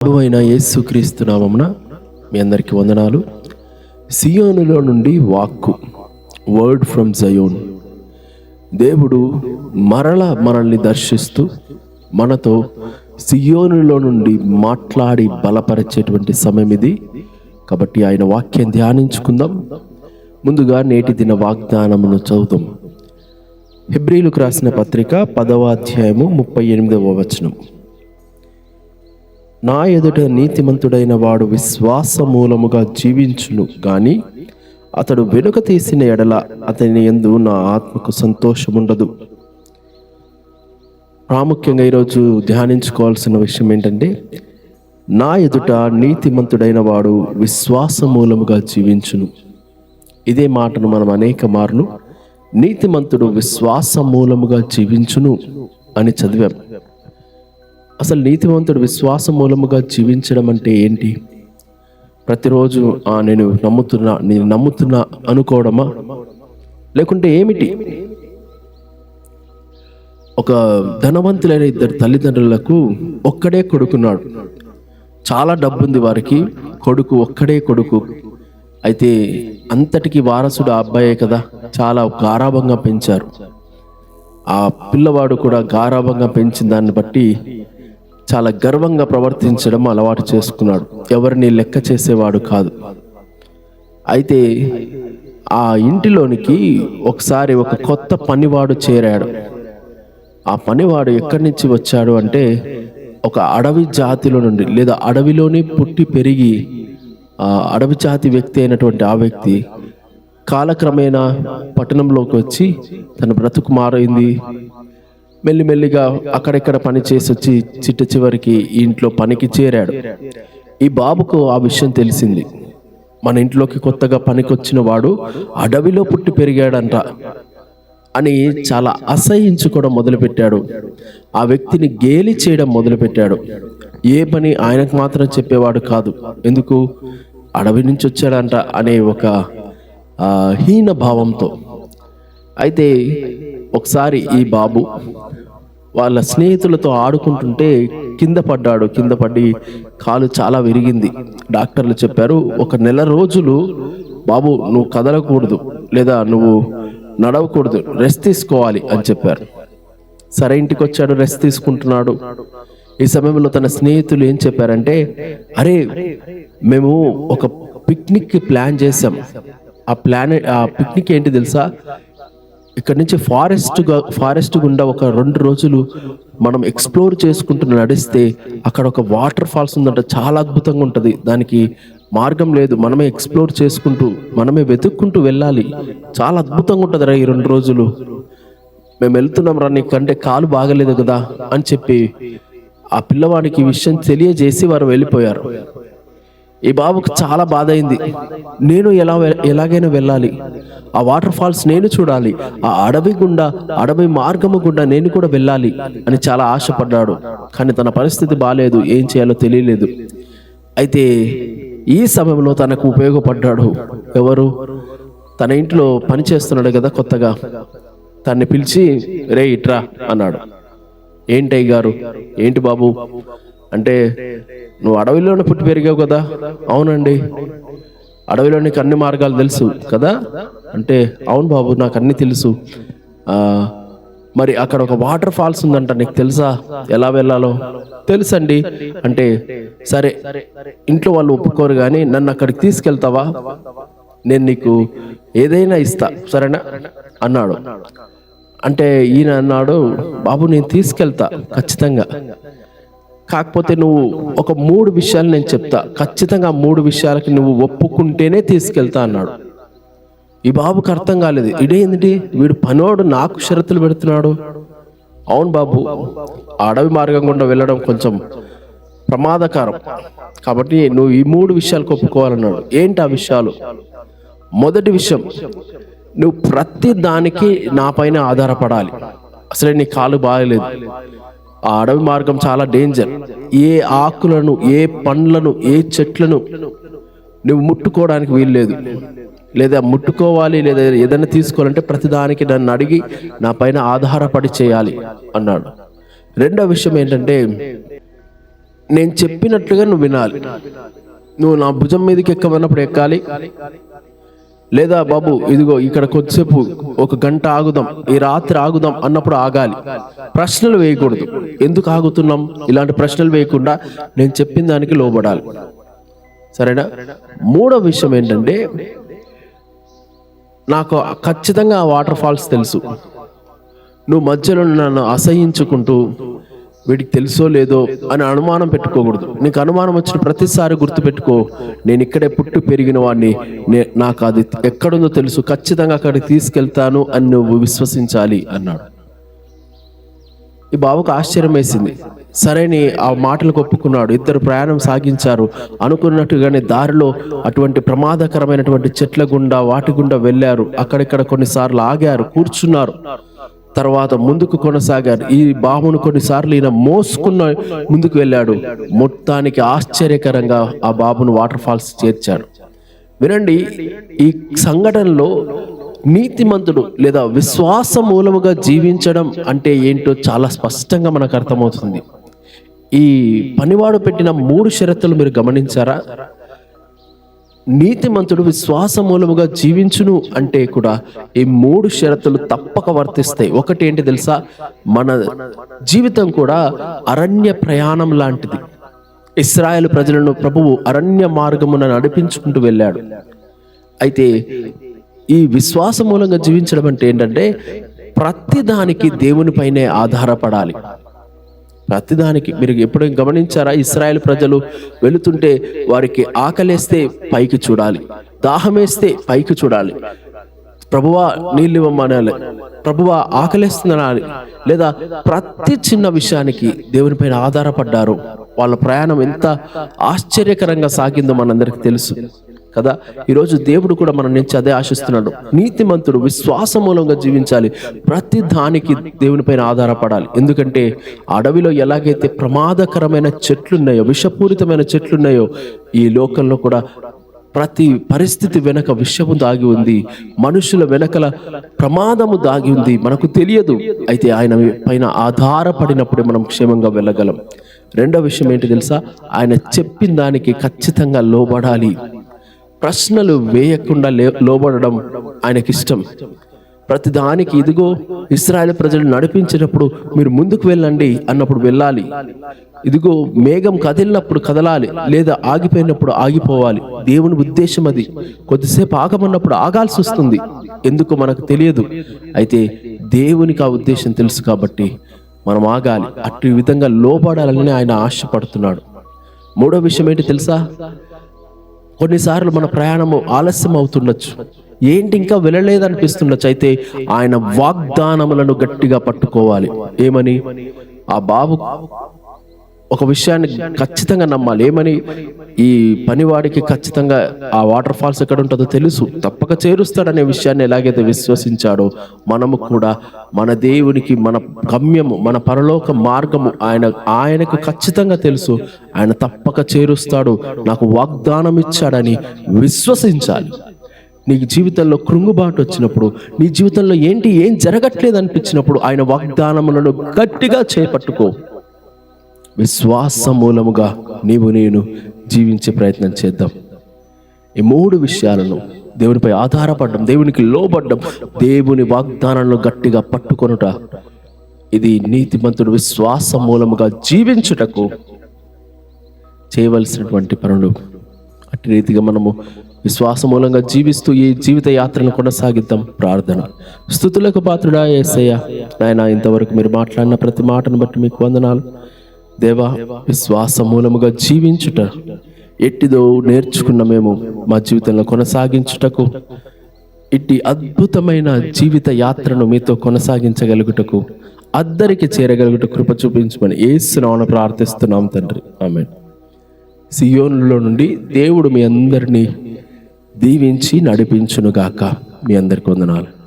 ప్రభువైన అయిన యేసుక్రీస్తు నామమున మీ అందరికీ వందనాలు. సియోనులో నుండి వాక్కు వర్డ్ ఫ్రమ్ జయోన్ దేవుడు మరల మనల్ని దర్శిస్తూ మనతో సియోనులో నుండి మాట్లాడి బలపరిచేటువంటి సమయం ఇది. కాబట్టి ఆయన వాక్యం ధ్యానించుకుందాం. ముందుగా నేటి దిన వాగ్దానమును చదువుదాం. హెబ్రిలకు రాసిన పత్రిక పదవ అధ్యాయము ముప్పై ఎనిమిదవ వచనం. నా ఎదుట నీతిమంతుడైన వాడు విశ్వాస మూలముగా జీవించును గాని అతడు వెనుక తీసిన ఎడల అతని ఎందు నా ఆత్మకు సంతోషముండదు. ప్రాముఖ్యంగా ఈరోజు ధ్యానించుకోవాల్సిన విషయం ఏంటంటే నా ఎదుట నీతిమంతుడైన వాడు విశ్వాస మూలముగా జీవించును. ఇదే మాటను మనం అనేక మార్లు నీతిమంతుడు విశ్వాస మూలముగా జీవించును అని చదివాం. అసలు నీతివంతుడు విశ్వాస మూలముగా జీవించడం అంటే ఏంటి? ప్రతిరోజు నేను నమ్ముతున్నా నేను నమ్ముతున్నా అనుకోవడమా? లేకుంటే ఏమిటి? ఒక ధనవంతులైన ఇద్దరు తల్లిదండ్రులకు ఒక్కడే కొడుకున్నాడు. చాలా డబ్బుంది వారికి కొడుకు ఒక్కడే కొడుకు. అయితే అంతటికి వారసుడు ఆ అబ్బాయే కదా చాలా గారాభంగా పెంచారు. ఆ పిల్లవాడు కూడా గారాభంగా పెంచిన దాన్ని బట్టి చాలా గర్వంగా ప్రవర్తించడం అలవాటు చేసుకున్నాడు. ఎవరిని లెక్క చేసేవాడు కాదు. అయితే ఆ ఇంటిలోనికి ఒకసారి ఒక కొత్త పనివాడు చేరాడు. ఆ పనివాడు ఎక్కడి నుంచి వచ్చాడు అంటే ఒక అడవి జాతిలో నుండి లేదా అడవిలోనే పుట్టి పెరిగి ఆ అడవి జాతి వ్యక్తి అయినటువంటి ఆ వ్యక్తి కాలక్రమేణా పట్టణంలోకి వచ్చి తన బ్రతుకు మారైంది. మెల్లిమెల్లిగా అక్కడెక్కడ పని చేసి వచ్చి చిట్ట చివరికి ఈ ఇంట్లో పనికి చేరాడు. ఈ బాబుకు ఆ విషయం తెలిసింది. మన ఇంట్లోకి కొత్తగా పనికొచ్చిన వాడు అడవిలో పుట్టి పెరిగాడంట అని చాలా అసహించుకోవడం మొదలుపెట్టాడు. ఆ వ్యక్తిని గేలి చేయడం మొదలుపెట్టాడు. ఏ పని ఆయనకు మాత్రం చెప్పేవాడు కాదు. ఎందుకు? అడవి నుంచి వచ్చాడంట అనే ఒక హీన భావంతో. అయితే ఒకసారి ఈ బాబు వాళ్ళ స్నేహితులతో ఆడుకుంటుంటే కింద పడ్డాడు కింద పడి కాలు చాలా విరిగింది. డాక్టర్లు చెప్పారు ఒక నెల రోజులు బాబు నువ్వు కదలకూడదు లేదా నువ్వు నడవకూడదు రెస్ట్ తీసుకోవాలి అని చెప్పారు. సరే ఇంటికి వచ్చాడు రెస్ట్ తీసుకుంటున్నాడు. ఈ సమయంలో తన స్నేహితులు ఏం చెప్పారంటే అరే మేము ఒక పిక్నిక్ ప్లాన్ చేసాం ఆ ప్లాన్ ఆ పిక్నిక్ ఏంటి తెలుసా? ఇక్కడ నుంచి ఫారెస్ట్ ఫారెస్ట్ గుండా ఒక రెండు రోజులు మనం ఎక్స్ప్లోర్ చేసుకుంటూ నడిస్తే అక్కడ ఒక వాటర్ ఫాల్స్ ఉందంట. చాలా అద్భుతంగా ఉంటుంది. దానికి మార్గం లేదు. మనమే ఎక్స్ప్లోర్ చేసుకుంటూ మనమే వెతుక్కుంటూ వెళ్ళాలి. చాలా అద్భుతంగా ఉంటుంది రా ఈ రెండు రోజులు. మేము వెళ్తున్నాం రా నీకంటే కాలు బాగలేదు కదా అని చెప్పి ఆ పిల్లవాడికి విషయం తెలియజేసి వారు వెళ్ళిపోయారు. ఈ బాబుకు చాలా బాధ అయింది నేను ఎలా వె- ఎలాగైనా వెళ్ళాలి. ఆ వాటర్ ఫాల్స్ నేను చూడాలి. ఆ అడవి గుండా అడవి మార్గము గుండా నేను కూడా వెళ్ళాలి అని చాలా ఆశపడ్డాడు. కానీ తన పరిస్థితి బాగాలేదు ఏం చేయాలో తెలియలేదు. అయితే ఈ సమయంలో తనకు ఉపయోగపడ్డాడు. ఎవరు? తన ఇంట్లో పని చేస్తున్నాడు కదా కొత్తగా. తన్ని పిలిచి రే ఇట్రా అన్నాడు. ఏంటయ్య గారు? ఏంటి బాబు? అంటే నువ్వు అడవిలోనే పుట్టి పెరిగావు కదా? అవునండి. అడవిలో నీకు అన్ని మార్గాలు తెలుసు కదా? అంటే అవును బాబు నాకు అన్ని తెలుసు. మరి అక్కడ ఒక వాటర్ ఫాల్స్ ఉందంట నీకు తెలుసా? ఎలా వెళ్ళాలో? తెలుసండి. అంటే సరే ఇంట్లో వాళ్ళు ఒప్పుకోరు కానీ నన్ను అక్కడికి తీసుకెళ్తావా? నేను నీకు ఏదైనా ఇస్తా సరేనా? అన్నాడు. అంటే ఈయన అన్నాడు బాబు నేను తీసుకెళ్తా ఖచ్చితంగా. కాకపోతే నువ్వు ఒక మూడు విషయాలు నేను చెప్తా. ఖచ్చితంగా మూడు విషయాలకి నువ్వు ఒప్పుకుంటేనే తీసుకెళ్తా అన్నాడు. ఈ బాబుకి అర్థం కాలేదు. ఇదేంటి వీడు పనోడు నాకు షరతులు పెడుతున్నాడు. అవును బాబు అడవి మార్గం గుండా వెళ్ళడం కొంచెం ప్రమాదకరం. కాబట్టి నువ్వు ఈ మూడు విషయాలు ఒప్పుకోవాలన్నాడు. ఏంటి ఆ విషయాలు? మొదటి విషయం నువ్వు ప్రతి దానికి నా పైన ఆధారపడాలి. అసలే నీ కాలు బాగలేదు. ఆ అడవి మార్గం చాలా డేంజర్ ఏ ఆకులను ఏ పండ్లను ఏ చెట్లను నువ్వు ముట్టుకోవడానికి వీల్లేదు లేదా ముట్టుకోవాలి లేదా ఏదైనా తీసుకోవాలంటే ప్రతిదానికి నన్ను అడిగి నా పైన ఆధారపడి చేయాలి అన్నాడు. రెండో విషయం ఏంటంటే నేను చెప్పినట్లుగా నువ్వు వినాలి. నువ్వు నా భుజం మీదకి ఎక్కమన్నప్పుడు ఎక్కాలి. లేదా బాబు ఇదిగో ఇక్కడ కొద్దిసేపు ఒక గంట ఆగుదాం ఈ రాత్రి ఆగుదాం అన్నప్పుడు ఆగాలి. ప్రశ్నలు వేయకూడదు. ఎందుకు ఆగుతున్నాం? ఇలాంటి ప్రశ్నలు వేయకుండా నేను చెప్పిన దానికి లోబడాలి. సరేనా? మూడో విషయం ఏంటంటే నాకు ఖచ్చితంగా ఆ వాటర్ ఫాల్స్ తెలుసు. నువ్వు మధ్యలో నన్ను అసహించుకుంటూ వీడికి తెలుసో లేదో అని అనుమానం పెట్టుకోకూడదు. నీకు అనుమానం వచ్చిన ప్రతిసారి గుర్తుపెట్టుకో నేను ఇక్కడే పుట్టి పెరిగిన వాడిని నే నాకు అది ఎక్కడుందో తెలుసు ఖచ్చితంగా అక్కడికి తీసుకెళ్తాను అని నువ్వు విశ్వసించాలి అన్నాడు. ఈ బావకు ఆశ్చర్యం వేసింది. సరేని ఆ మాటలు ఒప్పుకున్నాడు. ఇద్దరు ప్రయాణం సాగించారు. అనుకున్నట్టుగానే దారిలో అటువంటి ప్రమాదకరమైనటువంటి చెట్ల గుండా వాటి గుండా వెళ్ళారు. అక్కడిక్కడ కొన్నిసార్లు ఆగారు కూర్చున్నారు. తర్వాత ముందుకు కొనసాగాడు. ఈ బాబును కొన్నిసార్లు ఈయన మోసుకున్న ముందుకు వెళ్ళాడు. మొత్తానికి ఆశ్చర్యకరంగా ఆ బాబును వాటర్ ఫాల్స్ చేర్చాడు. వినండి ఈ సంఘటనలో నీతిమంతుడు లేదా విశ్వాస మూలముగా జీవించడం అంటే ఏంటో చాలా స్పష్టంగా మనకు అర్థమవుతుంది. ఈ పనివాడు పెట్టిన మూడు షరతులు మీరు గమనించారా? నీతిమంతుడు విశ్వాస మూలముగా జీవించును అంటే కూడా ఈ మూడు షరతులు తప్పక వర్తిస్తాయి. ఒకటి ఏంటి తెలుసా? మన జీవితం కూడా అరణ్య ప్రయాణం లాంటిది. ఇస్రాయేల్ ప్రజలను ప్రభువు అరణ్య మార్గమున నడిపించుకుంటూ వెళ్ళాడు. అయితే ఈ విశ్వాస మూలంగా జీవించడం అంటే ఏంటంటే ప్రతిదానికి దేవునిపైనే ఆధారపడాలి. ప్రతిదానికి మీరు ఎప్పుడు గమనించారా? ఇస్రాయేల్ ప్రజలు వెళుతుంటే వారికి ఆకలేస్తే పైకి చూడాలి దాహమేస్తే పైకి చూడాలి. ప్రభువా నీళ్ళు ఇవ్వమనాలి. ప్రభువా ఆకలేస్తుందనాలి లేదా ప్రతి చిన్న విషయానికి దేవునిపైన ఆధారపడ్డారు. వాళ్ళ ప్రయాణం ఎంత ఆశ్చర్యకరంగా సాగిందో మనందరికీ తెలుసు. కదా? ఈరోజు దేవుడు కూడా మన నుంచి అదే ఆశిస్తున్నాడు. నీతిమంతుడు విశ్వాస మూలంగా జీవించాలి. ప్రతి దానికి దేవునిపైన ఆధారపడాలి. ఎందుకంటే అడవిలో ఎలాగైతే ప్రమాదకరమైన చెట్లున్నాయో విషపూరితమైన చెట్లున్నాయో ఈ లోకంలో కూడా ప్రతి పరిస్థితి వెనక విషము దాగి ఉంది. మనుషుల వెనకల ప్రమాదము దాగి ఉంది. మనకు తెలియదు. అయితే ఆయన పైన ఆధారపడినప్పుడే మనం క్షేమంగా వెళ్ళగలం. రెండో విషయం ఏంటి తెలుసా? ఆయన చెప్పిన దానికి ఖచ్చితంగా లోబడాలి. ప్రశ్నలు వేయకుండా లే లోబడడం ఆయనకి ఇష్టం ప్రతిదానికి ఇదిగో ఇస్రాయల్ ప్రజలు నడిపించినప్పుడు మీరు ముందుకు వెళ్ళండి అన్నప్పుడు వెళ్ళాలి. ఇదిగో మేఘం కదిలినప్పుడు కదలాలి లేదా ఆగిపోయినప్పుడు ఆగిపోవాలి. దేవుని ఉద్దేశం అది. కొద్దిసేపు ఆగమన్నప్పుడు ఆగాల్సి వస్తుంది. ఎందుకు మనకు తెలియదు. అయితే దేవునికి ఆ ఉద్దేశం తెలుసు కాబట్టి మనం ఆగాలి. అటు విధంగా లోపడాలని ఆయన ఆశపడుతున్నాడు. మూడో విషయం ఏంటి తెలుసా? కొన్నిసార్లు మన ప్రయాణము ఆలస్యం అవుతుండొచ్చు. ఏంటి ఇంకా వెళ్ళలేదనిపిస్తుండొచ్చు అయితే ఆయన వాగ్దానములను గట్టిగా పట్టుకోవాలి. ఏమని? ఆ బాబు ఒక విషయాన్ని ఖచ్చితంగా నమ్మాలి. ఏమని? ఈ పనివాడికి ఖచ్చితంగా ఆ వాటర్ ఫాల్స్ ఎక్కడ ఉంటుందో తెలుసు. తప్పక చేరుస్తాడనే విషయాన్ని ఎలాగైతే విశ్వసించాడో మనము కూడా మన దేవునికి మన గమ్యము మన పరలోక మార్గము ఆయన ఆయనకు ఖచ్చితంగా తెలుసు. ఆయన తప్పక చేరుస్తాడు. నాకు వాగ్దానం ఇచ్చాడని విశ్వసించాలి. నీ జీవితంలో కృంగుబాటు వచ్చినప్పుడు నీ జీవితంలో ఏంటి ఏం జరగట్లేదు అనిపించినప్పుడు ఆయన వాగ్దానములను గట్టిగా చేపట్టుకో. విశ్వాస మూలముగా నీవు నేను జీవించే ప్రయత్నం చేద్దాం. ఈ మూడు విషయాలను దేవునిపై ఆధారపడడం దేవునికి లోబడ్డం దేవుని వాగ్దానాలను గట్టిగా పట్టుకొనుట ఇది నీతిమంతుడు విశ్వాస మూలముగా జీవించుటకు చేయవలసినటువంటి పనులు. అట్టి రీతిగా మనము విశ్వాస మూలంగా జీవిస్తూ ఈ జీవిత యాత్రను కొనసాగిద్దాం. ప్రార్థన. స్థుతులకు పాత్రుడా ఏసయ్య. నాయన ఇంతవరకు మీరు మాట్లాడిన ప్రతి మాటను బట్టి మీకు వందనాలు. దేవా విశ్వాస మూలముగా జీవించుట. ఎట్టిదో నేర్చుకున్న మేము మా జీవితంలో కొనసాగించుటకు ఇట్టి అద్భుతమైన జీవిత యాత్రను మీతో కొనసాగించగలుగుటకు అద్దరికి చేరగలుగుట కృప చూపించమని ఏసునామను ప్రార్థిస్తున్నాం తండ్రి. ఆమె సియోన్లో నుండి దేవుడు మీ అందరినీ దీవించి నడిపించునుగాక. మీ అందరికి వందనాలు.